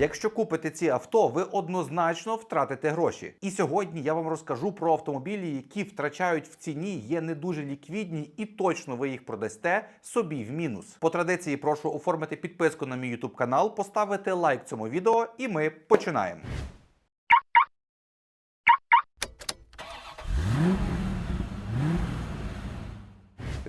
Якщо купите ці авто, ви однозначно втратите гроші. І сьогодні я вам розкажу про автомобілі, які втрачають в ціні, є не дуже ліквідні, і точно ви їх продасте собі в мінус. По традиції прошу оформити підписку на мій YouTube канал, поставити лайк цьому відео, і ми починаємо.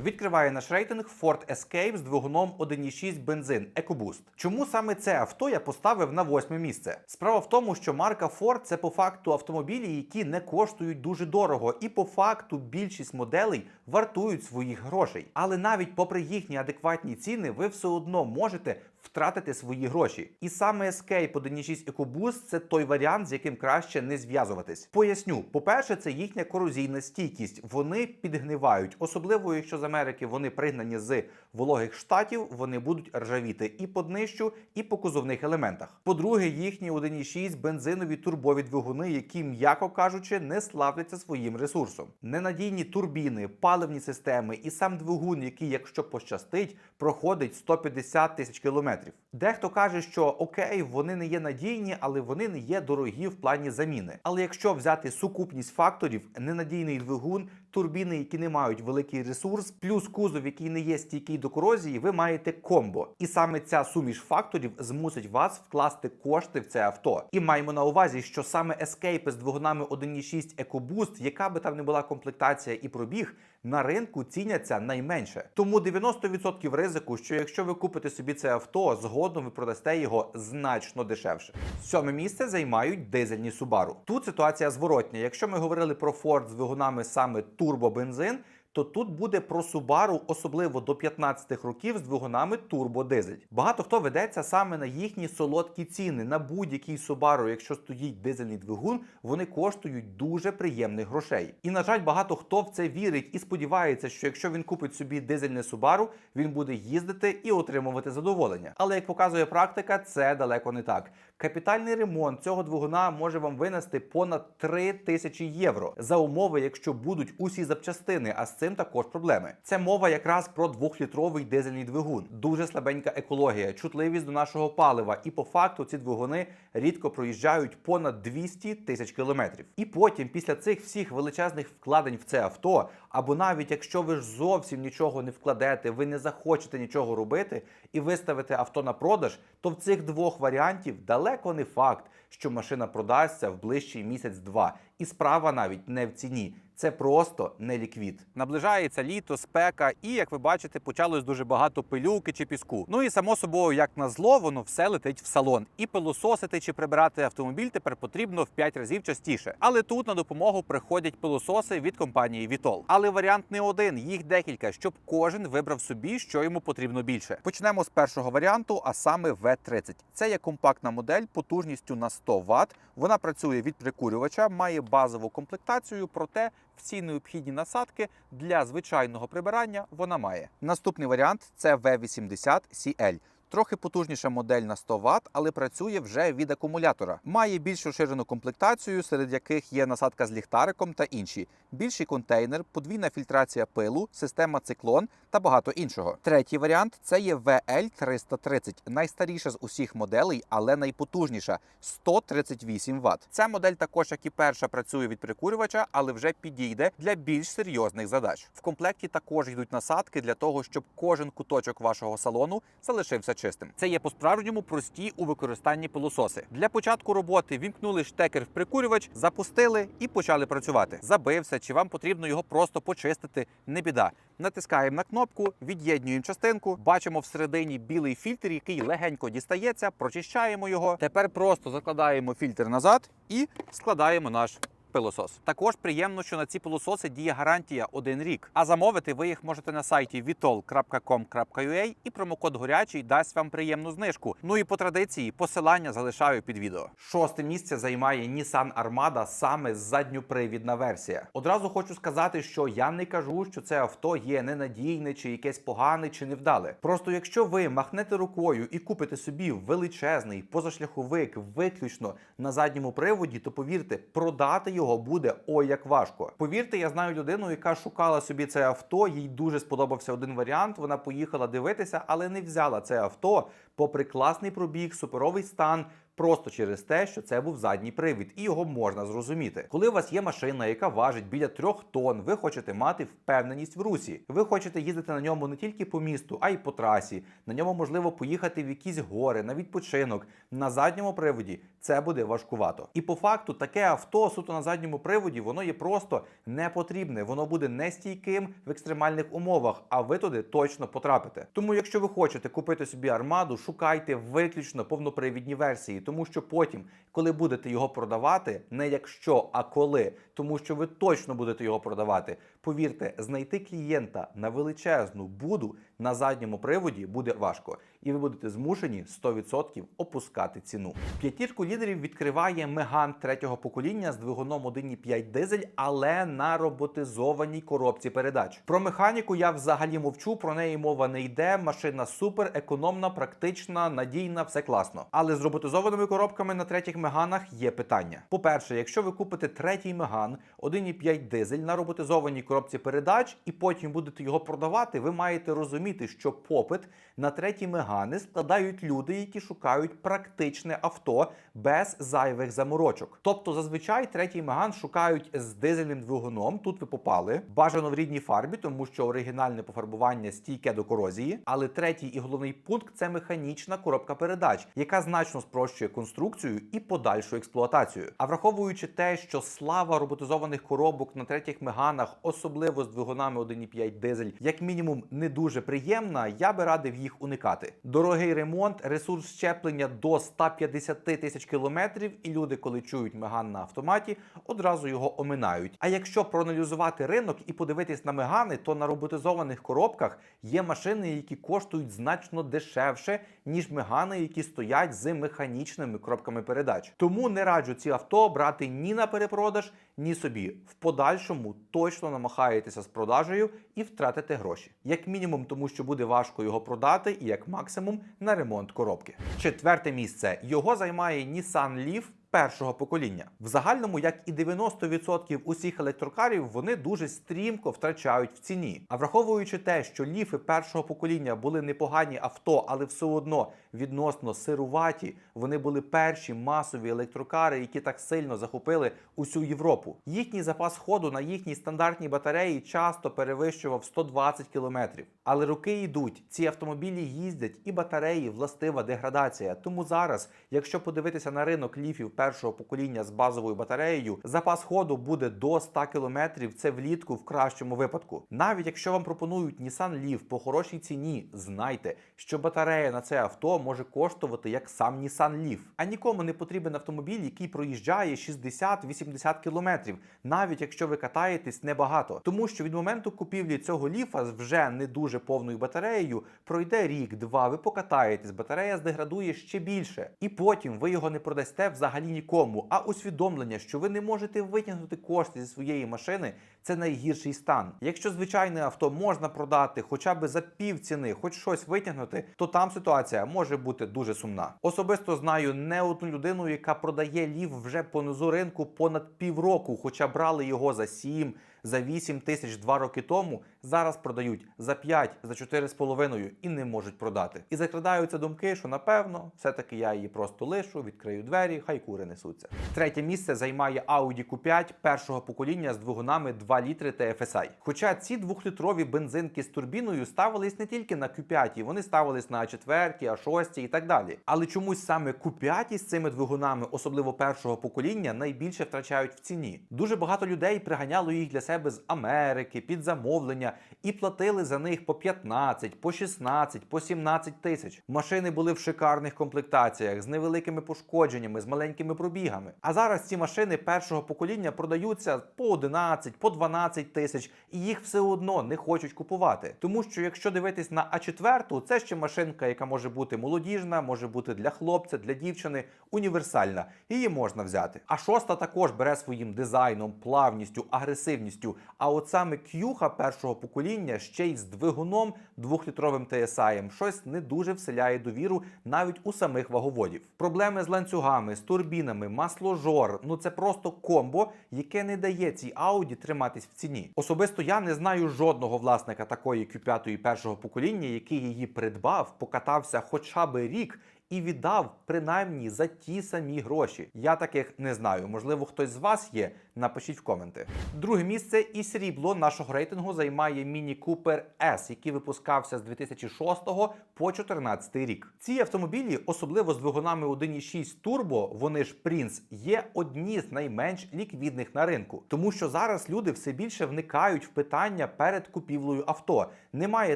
Відкриває наш рейтинг Ford Escape з двигуном 1.6 бензин EcoBoost. Чому саме це авто я поставив на восьме місце? Справа в тому, що марка Ford це по факту автомобілі, які не коштують дуже дорого, і по факту більшість моделей вартують своїх грошей. Але навіть попри їхні адекватні ціни, ви все одно можете втратити свої гроші. І саме Escape 1.6 EcoBoost – це той варіант, з яким краще не зв'язуватись. Поясню, по-перше, це їхня корозійна стійкість. Вони підгнивають, особливо якщо з Америки вони пригнані з вологих штатів, вони будуть ржавіти і по днищу, і по кузовних елементах. По-друге, їхні 1.6 бензинові турбові двигуни, які, м'яко кажучи, не славляться своїм ресурсом. Ненадійні турбіни, паливні системи і сам двигун, який, якщо пощастить, проходить 150 тисяч кілометрів. Дехто каже, що окей, вони не є надійні, але вони не є дорогі в плані заміни. Але якщо взяти сукупність факторів, ненадійний двигун, турбіни, які не мають великий ресурс, плюс кузов, який не є стійкий до корозії, ви маєте комбо. І саме ця суміш факторів змусить вас вкласти кошти в це авто. І маємо на увазі, що саме Escape з двигунами 1.6 EcoBoost, яка би там не була комплектація і пробіг, на ринку ціняться найменше. Тому 90% ризику, що якщо ви купите собі це авто, згодом ви продасте його значно дешевше. Сьоме місце займають дизельні Subaru. Тут ситуація зворотня. Якщо ми говорили про Ford з двигунами саме турбобензин, то тут буде про Subaru, особливо до 15 років з двигунами турбодизель. Багато хто ведеться саме на їхні солодкі ціни. На будь-який Subaru, якщо стоїть дизельний двигун, вони коштують дуже приємних грошей. І на жаль, багато хто в це вірить і сподівається, що якщо він купить собі дизельне Subaru, він буде їздити і отримувати задоволення. Але як показує практика, це далеко не так. Капітальний ремонт цього двигуна може вам винести понад 3 тисячі євро за умови, якщо будуть усі запчастини. А з цим також проблеми. Це мова якраз про двохлітровий дизельний двигун, дуже слабенька екологія, чутливість до нашого палива. І по факту ці двигуни рідко проїжджають понад 200 тисяч кілометрів. І потім, після цих всіх величезних вкладень в це авто, або навіть якщо ви ж зовсім нічого не вкладете, ви не захочете нічого робити і виставите авто на продаж, то в цих двох варіантів далеко не факт, що машина продасться в ближчий місяць-два. І справа навіть не в ціні. Це просто не ліквід. Наближається літо, спека, і як ви бачите, почалось дуже багато пилюки чи піску. Ну і само собою, як на зло, воно все летить в салон. І пилососити чи прибирати автомобіль тепер потрібно в 5 разів частіше. Але тут на допомогу приходять пилососи від компанії Vitol. Але варіант не один, їх декілька, щоб кожен вибрав собі, що йому потрібно більше. Почнемо з першого варіанту, а саме V30. Це є компактна модель потужністю на 100 Вт. Вона працює від прикурювача, має базову комплектацію, проте всі необхідні насадки для звичайного прибирання вона має. Наступний варіант це V80 CL. Трохи потужніша модель на 100 Вт, але працює вже від акумулятора. Має більш розширену комплектацію, серед яких є насадка з ліхтариком та інші. Більший контейнер, подвійна фільтрація пилу, система циклон та багато іншого. Третій варіант це є VL330, найстаріша з усіх моделей, але найпотужніша 138 Вт. Ця модель також, як і перша, працює від прикурювача, але вже підійде для більш серйозних задач. В комплекті також йдуть насадки для того, щоб кожен куточок вашого салону залишився чистим. Це є по-справжньому прості у використанні пилососи. Для початку роботи вімкнули штекер в прикурювач, запустили і почали працювати. Забився, чи вам потрібно його просто почистити, не біда. Натискаємо на кнопку, від'єднуємо частинку, бачимо всередині білий фільтр, який легенько дістається, прочищаємо його. Тепер просто закладаємо фільтр назад і складаємо наш пилосос. Також приємно, що на ці пилососи діє гарантія один рік. А замовити ви їх можете на сайті vitol.com.ua і промокод горячий дасть вам приємну знижку. Ну і по традиції посилання залишаю під відео. Шосте місце займає Nissan Armada саме задньопривідна версія. Одразу хочу сказати, що я не кажу, що це авто є ненадійне, чи якесь погане, чи невдале. Просто якщо ви махнете рукою і купите собі величезний позашляховик виключно на задньому приводі, то повірте, продати його буде ой як важко. Повірте, я знаю людину, яка шукала собі це авто. Їй дуже сподобався один варіант. Вона поїхала дивитися, але не взяла це авто, попри класний пробіг, суперовий стан. Просто через те, що це був задній привід, і його можна зрозуміти. Коли у вас є машина, яка важить біля трьох тонн, ви хочете мати впевненість в русі. Ви хочете їздити на ньому не тільки по місту, а й по трасі. На ньому можливо поїхати в якісь гори, на відпочинок. На задньому приводі це буде важкувато. І по факту таке авто суто на задньому приводі, воно є просто не потрібне. Воно буде нестійким в екстремальних умовах, а ви туди точно потрапите. Тому, якщо ви хочете купити собі армаду, шукайте виключно повнопривідні версії, тому що потім, коли будете його продавати, не якщо, а коли, тому що ви точно будете його продавати. Повірте, знайти клієнта на величезну буду на задньому приводі буде важко, і ви будете змушені 100% опускати ціну. П'ятірку лідерів відкриває Меган третього покоління з двигуном 1,5 дизель, але на роботизованій коробці передач. Про механіку я взагалі мовчу, про неї мова не йде. Машина супер, економна, практична, надійна, все класно. Але з роботизованими коробками на третіх меганах є питання. По-перше, якщо ви купите третій меган 1,5 дизель на роботизованій коробці передач і потім будете його продавати, ви маєте розуміти, що попит на треті мегани складають люди, які шукають практичне авто без зайвих заморочок. Тобто, зазвичай третій меган шукають з дизельним двигуном. Тут ви попали. Бажано в рідній фарбі, тому що оригінальне пофарбування стійке до корозії. Але третій і головний пункт це механічна коробка передач, яка значно спрощує конструкцію і подальшу експлуатацію. А враховуючи те, що слава роботизованих коробок на третіх меганах, особливо з двигунами 1,5 дизель, як мінімум не дуже приємна, я би радив їх уникати. Дорогий ремонт, ресурс щеплення до 150 тисяч кілометрів, і люди, коли чують меган на автоматі, одразу його оминають. А якщо проаналізувати ринок і подивитись на мегани, то на роботизованих коробках є машини, які коштують значно дешевше, ніж мегани, які стоять з механічними коробками передач. Тому не раджу ці авто брати ні на перепродаж, ні собі. В подальшому точно намахаєтеся з продажею і втратите гроші. Як мінімум, тому що буде важко його продати, і як максимум на ремонт коробки. Четверте місце його займає Nissan Leaf першого покоління. В загальному, як і 90% усіх електрокарів, вони дуже стрімко втрачають в ціні. А враховуючи те, що ліфи першого покоління були непогані авто, але все одно відносно сируваті, вони були перші масові електрокари, які так сильно захопили усю Європу. Їхній запас ходу на їхній стандартній батареї часто перевищував 120 км. Але роки йдуть, ці автомобілі їздять, і батареї властива деградація. Тому зараз, якщо подивитися на ринок ліфів першого покоління з базовою батареєю, запас ходу буде до 100 км, це влітку в кращому випадку. Навіть якщо вам пропонують Nissan Leaf по хорошій ціні, знайте, що батарея на це авто може коштувати як сам Nissan Leaf. А нікому не потрібен автомобіль, який проїжджає 60-80 км, навіть якщо ви катаєтесь небагато. Тому що від моменту купівлі цього ліфа з вже не дуже повною батареєю пройде рік-два, ви покатаєтесь, батарея здеградує ще більше. І потім ви його не продасте взагалі нікому. А усвідомлення, що ви не можете витягнути кошти зі своєї машини, це найгірший стан. Якщо звичайне авто можна продати хоча б за пів ціни, хоч щось витягнути, то там ситуація може бути дуже сумна. Особисто знаю не одну людину, яка продає лів вже по низу ринку понад півроку, хоча брали його за 7, за 8 тисяч два роки тому, зараз продають за 5, за 4,5 і не можуть продати. І закрадаються думки, що напевно, все-таки я її просто лишу, відкрию двері, хай кури несуться. Третє місце займає Audi Q5 першого покоління з двигунами 2 літри TFSI. Хоча ці двохлітрові бензинки з турбіною ставились не тільки на Q5, вони ставились на A4, A6 і так далі. Але чомусь саме Q5 з цими двигунами, особливо першого покоління, найбільше втрачають в ціні. Дуже багато людей приганяло їх для себе з Америки під замовлення і платили за них по 15, по 16, по 17 тисяч. Машини були в шикарних комплектаціях з невеликими пошкодженнями, з маленькими пробігами. А зараз ці машини першого покоління продаються по 11, по 12 тисяч, і їх все одно не хочуть купувати. Тому що якщо дивитись на А4, це ще машинка, яка може бути молодіжна, може бути для хлопця, для дівчини, універсальна. Її можна взяти. А шоста також бере своїм дизайном, плавністю, агресивністю. А от саме к'юха першого покоління ще й з двигуном двохлітровим TSI щось не дуже вселяє довіру навіть у самих ваговодів. Проблеми з ланцюгами, з турбінами, масложор ну це просто комбо, яке не дає цій Audi триматись в ціні. Особисто я не знаю жодного власника такої Q5 першого покоління, який її придбав, покатався хоча б рік. І віддав принаймні за ті самі гроші. Я таких не знаю. Можливо, хтось з вас є. Напишіть в коменти. Друге місце і срібло нашого рейтингу займає Міні Купер S, який випускався з 2006 по 2014 рік. Ці автомобілі, особливо з двигунами 1.6 турбо, вони ж Prince, є одні з найменш ліквідних на ринку, тому що зараз люди все більше вникають в питання перед купівлею авто. Немає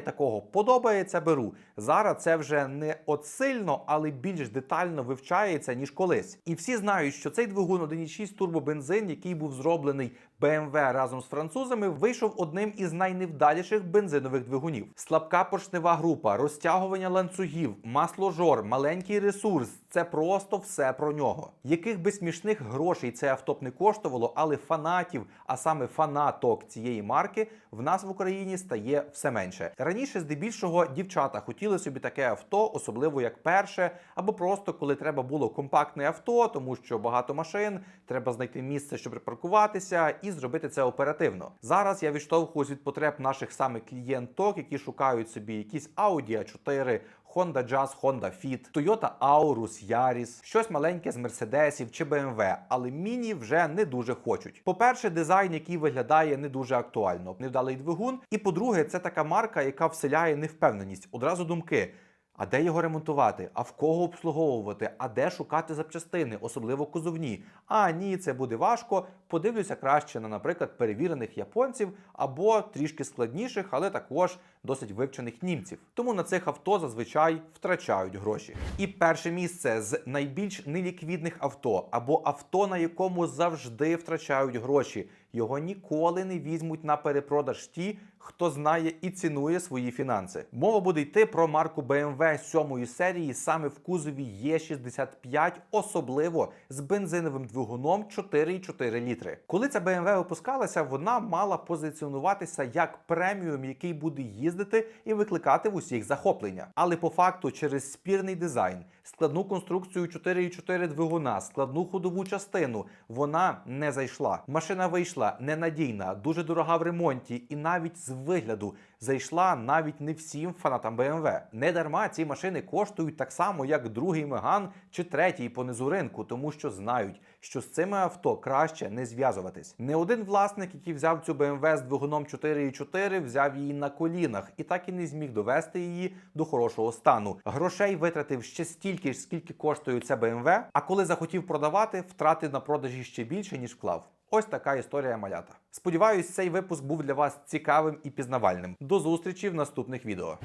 такого подобається, беру. Зараз це вже не от сильно, але більш детально вивчається ніж колись. І всі знають, що цей двигун 1.6 турбобензин, який був зроблений BMW разом з французами, вийшов одним із найневдаліших бензинових двигунів. Слабка поршнева група, розтягування ланцюгів, масложор, маленький ресурс це просто все про нього. Яких би смішних грошей це авто б не коштувало, але фанатів, а саме фанаток цієї марки, в нас в Україні стає все менше. Раніше, здебільшого, дівчата хотіли собі таке авто, особливо як перше, або просто коли треба було компактне авто, тому що багато машин, треба знайти місце, щоб припаркуватися, і зробити це оперативно. Зараз я відштовхуюсь від потреб наших саме клієнток, які шукають собі якісь Audi A4, Honda Jazz, Honda Fit, Toyota Aurus, Yaris, щось маленьке з Мерседесів чи BMW, але міні вже не дуже хочуть. По-перше, дизайн, який виглядає не дуже актуально, невдалий двигун. І по-друге, це така марка, яка вселяє невпевненість. Одразу думки. А де його ремонтувати? А в кого обслуговувати? А де шукати запчастини, особливо кузовні? А ні, це буде важко. Подивлюся краще на, наприклад, перевірених японців або трішки складніших, але також досить вивчених німців. Тому на цих авто зазвичай втрачають гроші. І перше місце з найбільш неліквідних авто або авто, на якому завжди втрачають гроші. Його ніколи не візьмуть на перепродаж ті, хто знає і цінує свої фінанси. Мова буде йти про марку BMW 7 серії саме в кузові Е65, особливо з бензиновим двигуном 4,4 літри. Коли ця BMW випускалася, вона мала позиціонуватися як преміум, який буде їздити і викликати в усіх захоплення. Але по факту, через спірний дизайн, складну конструкцію 4,4 двигуна, складну ходову частину, вона не зайшла. Машина вийшла ненадійна, дуже дорога в ремонті, і навіть з вигляду зайшла навіть не всім фанатам BMW. Не дарма ці машини коштують так само, як другий Меган чи третій понизу ринку, тому що знають, що з цими авто краще не зв'язуватись. Не один власник, який взяв цю BMW з двигуном 4,4, взяв її на колінах і так і не зміг довести її до хорошого стану. Грошей витратив ще стільки ж, скільки коштує це BMW, а коли захотів продавати, втратив на продажі ще більше ніж вклав. Ось така історія малята. Сподіваюсь, цей випуск був для вас цікавим і пізнавальним. До зустрічі в наступних відео.